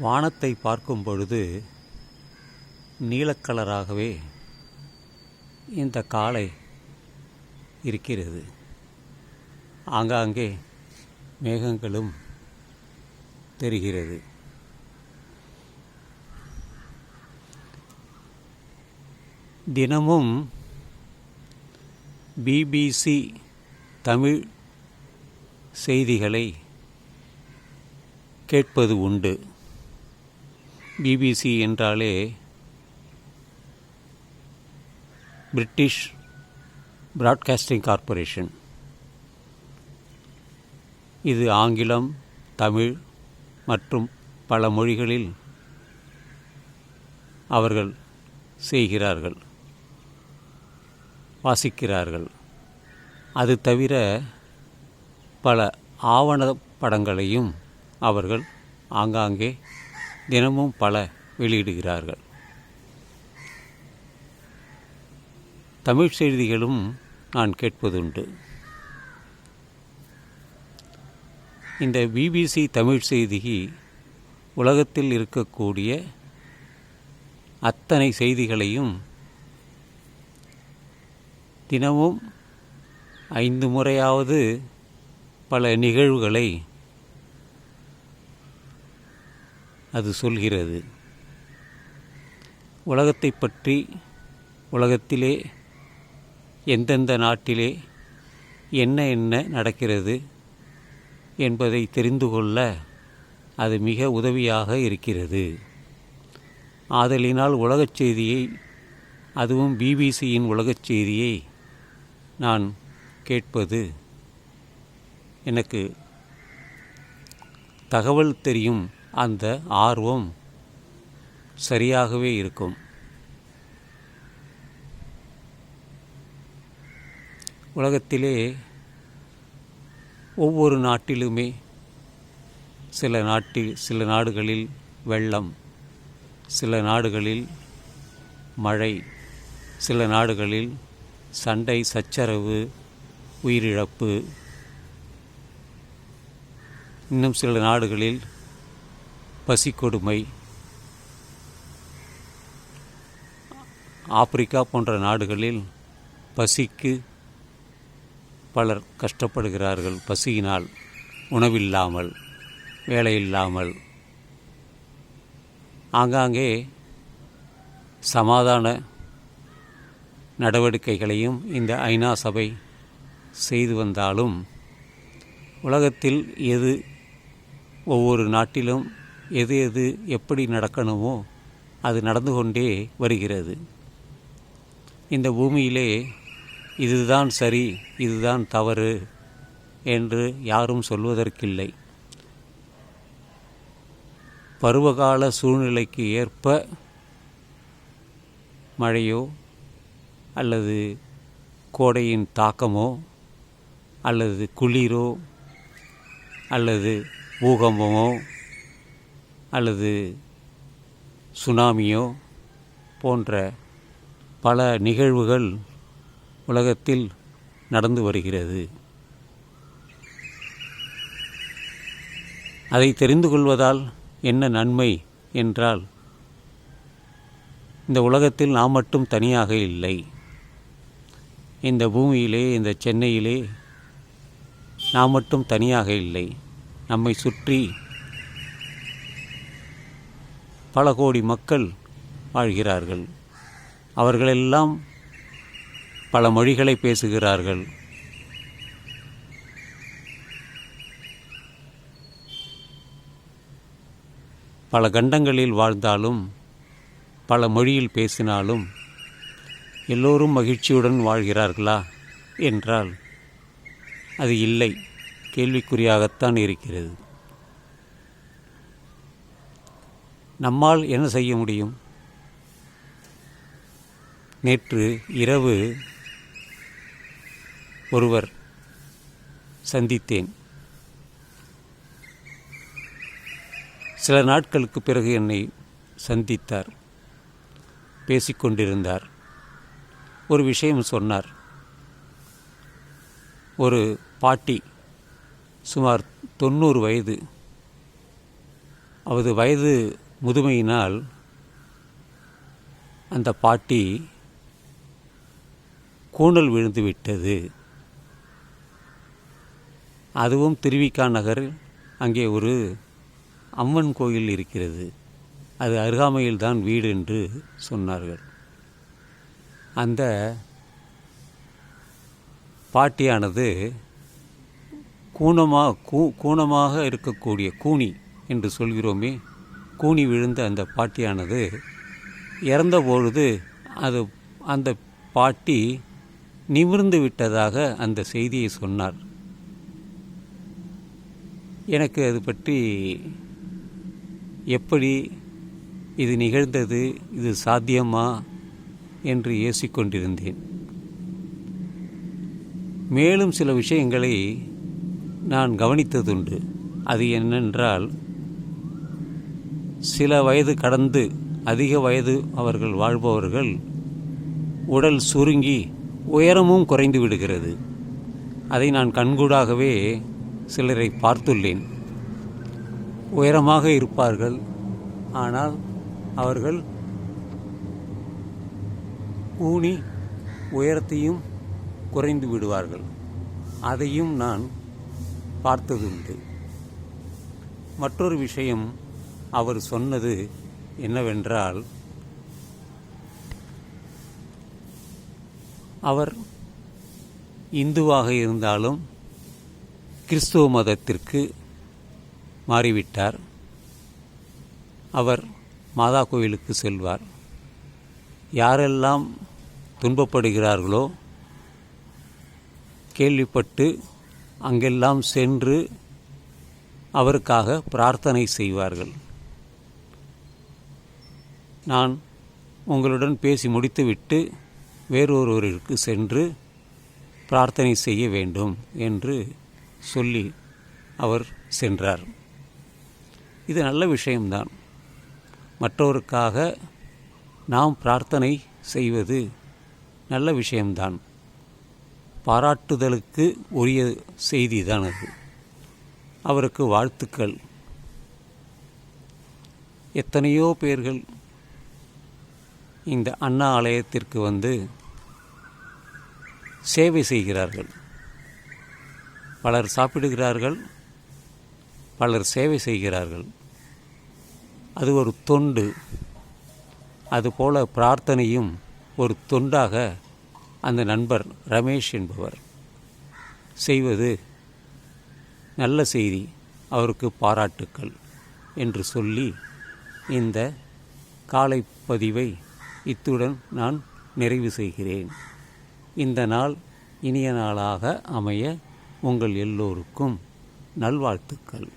வானத்தை பார்க்கும் பொழுது நீலக்கலராகவே இந்த காலை இருக்கிறது. ஆங்காங்கே மேகங்களும் தெரிகிறது. தினமும் பிபிசி தமிழ் செய்திகளை கேட்பது உண்டு. பிபிசி என்றாலே பிரிட்டிஷ் பிராட்காஸ்டிங் கார்ப்பரேஷன் இது ஆங்கிலம் தமிழ் மற்றும் பல மொழிகளில் அவர்கள் செய்கிறார்கள் வாசிக்கிறார்கள். அது தவிர பல ஆவண படங்களையும் அவர்கள் ஆங்காங்கே தினமும் பல வெளியிடுகிறார்கள். தமிழ் செய்திகளும் நான் கேட்பதுண்டு. இந்த பிபிசி தமிழ் செய்தி உலகத்தில் இருக்கக்கூடிய அத்தனை செய்திகளையும் தினமும் ஐந்து முறையாவது பல நிகழ்வுகளை அது சொல்கிறது. உலகத்தை பற்றி உலகத்திலே எந்தெந்த நாட்டிலே என்ன என்ன நடக்கிறது என்பதை தெரிந்து கொள்ள அது மிக உதவியாக இருக்கிறது. ஆதலினால் உலகச் செய்தியை அதுவும் பிபிசியின் உலகச் செய்தியை நான் கேட்பது எனக்கு தகவல் தெரியும் அந்த ஆர்வம் சரியாகவே இருக்கும். உலகத்திலே ஒவ்வொரு நாட்டிலுமே சில நாட்டில் சில நாடுகளில் வெள்ளம் சில நாடுகளில் மழை சில நாடுகளில் சண்டை சச்சரவு உயிரிழப்பு இன்னும் சில நாடுகளில் பசிக்கொடுமை. ஆப்பிரிக்கா போன்ற நாடுகளில் பசிக்கு பலர் கஷ்டப்படுகிறார்கள். பசியினால் உணவில்லாமல் வேலையில்லாமல். ஆங்காங்கே சமாதான நடவடிக்கைகளையும் இந்த ஐநா சபை செய்து வந்தாலும் உலகத்தில் எது ஒவ்வொரு நாட்டிலும் எது எது எப்படி நடக்கணுமோ அது நடந்து கொண்டே வருகிறது. இந்த பூமியிலே இதுதான் சரி இதுதான் தவறு என்று யாரும் சொல்வதற்கில்லை. பருவகால சூழ்நிலைக்கு ஏற்ப மழையோ அல்லது கோடையின் தாக்கமோ அல்லது குளிரோ அல்லது பூகம்பமோ அல்லது சுனாமியோ போன்ற பல நிகழ்வுகள் உலகத்தில் நடந்து வருகிறது. அதை தெரிந்து கொள்வதால் என்ன நன்மை என்றால் இந்த உலகத்தில் நாம் மட்டும் தனியாக இல்லை. இந்த பூமியிலே இந்த சென்னையிலே நாம் மட்டும் தனியாக இல்லை. நம்மை சுற்றி பல கோடி மக்கள் வாழ்கிறார்கள். அவர்களெல்லாம் பல மொழிகளை பேசுகிறார்கள். பல கண்டங்களில் வாழ்ந்தாலும் பல மொழியில் பேசினாலும் எல்லோரும் மகிழ்ச்சியுடன் வாழ்கிறார்களா என்றால் அது இல்லை. கேள்விக்குறியாகத்தான் இருக்கிறது. நம்மால் என்ன செய்ய முடியும்? நேற்று இரவு ஒருவர் சந்தித்தேன். சில நாட்களுக்கு பிறகு என்னை சந்தித்தார். பேசிக்கொண்டிருந்தார் ஒரு விஷயம் சொன்னார். ஒரு பாட்டி சுமார் தொண்ணூறு வயது. அவரது வயது முதுமையினால் அந்த பாட்டி கூணல் விழுந்து விட்டது. அதுவும் திருவிக்கா நகர் அங்கே ஒரு அம்மன் கோயில் இருக்கிறது. அது அருகாமையில்தான் வீடு என்று சொன்னார்கள். அந்த பாட்டியானது கூணமாக கூ கூணமாக இருக்கக்கூடிய கூனி என்று சொல்கிறோமே கூனி விழுந்த அந்த பாட்டியானது இறந்த பொழுது அது அந்த பாட்டி நிமிர்ந்து விட்டதாக அந்த செய்தியை சொன்னார். எனக்கு அது பற்றி எப்படி இது நிகழ்ந்தது இது சாத்தியமா என்று ஏசிக்கொண்டிருந்தேன் மேலும் சில விஷயங்களை நான் கவனித்ததுண்டு. அது என்னென்றால் சில வயது கடந்து அதிக வயது அவர்கள் வாழ்பவர்கள் உடல் சுருங்கி உயரமும் குறைந்து விடுகிறது. அதை நான் கண்கூடாகவே சிலரை பார்த்துள்ளேன். உயரமாக இருப்பார்கள். ஆனால் அவர்கள் ஊனி உயரத்தையும் குறைந்து விடுவார்கள். அதையும் நான் பார்த்ததுண்டு. மற்றொரு விஷயம் அவர் சொன்னது என்னவென்றால் அவர் இந்துவாக இருந்தாலும் கிறிஸ்துவ மதத்திற்கு மாறிவிட்டார். அவர் மாதா கோயிலுக்கு செல்வார். யாரெல்லாம் துன்பப்படுகிறார்களோ கேள்விப்பட்டு அங்கெல்லாம் சென்று அவருக்காக பிரார்த்தனை செய்வார்கள். நான் உங்களுடன் பேசி முடித்துவிட்டு வேறொருவருக்கு சென்று பிரார்த்தனை செய்ய வேண்டும் என்று சொல்லி அவர் சென்றார். இது நல்ல விஷயம்தான். மற்றவருக்காக நாம் பிரார்த்தனை செய்வது நல்ல விஷயம்தான். பாராட்டுதலுக்கு உரிய செய்தி தான் அது. அவருக்கு வாழ்த்துக்கள். எத்தனையோ பேர்கள் இந்த அண்ணா ஆலயத்திற்கு வந்து சேவை செய்கிறார்கள். பலர் சாப்பிடுகிறார்கள் பலர் சேவை செய்கிறார்கள். அது ஒரு தொண்டு. அதுபோல பிரார்த்தனையும் ஒரு தொண்டாக அந்த நண்பர் ரமேஷ் என்பவர் செய்வது நல்ல செய்தி. அவருக்கு பாராட்டுக்கள் என்று சொல்லி இந்த காலை பதிவை இத்துடன் நான் நிறைவு செய்கிறேன். இந்த நாள் இனிய நாளாக அமைய உங்கள் எல்லோருக்கும் நல்வாழ்த்துக்கள்.